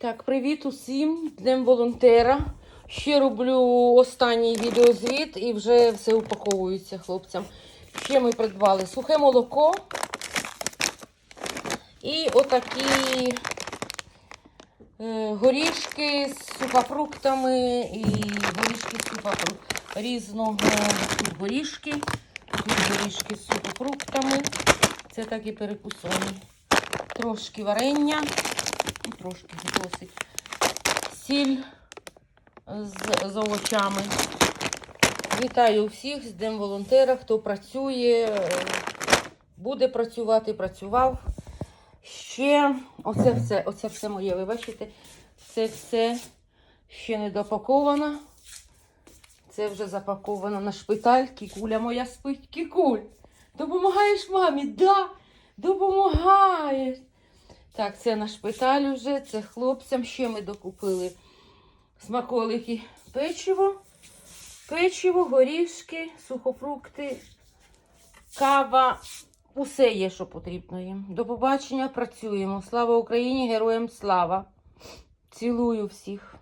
Так, привіт усім, Днем волонтера. Ще роблю останній відеозвіт і вже все упаковується хлопцям. Ще ми придбали сухе молоко і отакі е, горішки з сухофруктами і горішки з сухофруктами. Різного тут горішки, тут горішки з сухофруктами. Це так і перекусоні. Трошки варення, трошки досить. Сіль з, з овочами. Вітаю всіх з Днем волонтера, хто працює, буде працювати, працював. Ще оце все, оце все моє, ви бачите, це все ще не допаковано. Це вже запаковано на шпиталь. Кікуля моя спить. Кікуль, допомагаєш мамі? Да, допомагаєш. Так, це на шпиталь вже, це хлопцям. Ще ми докупили смаколики, печиво, печиво, горішки, сухофрукти, кава. Усе є, що потрібно їм. До побачення, працюємо. Слава Україні, героям слава. Цілую всіх.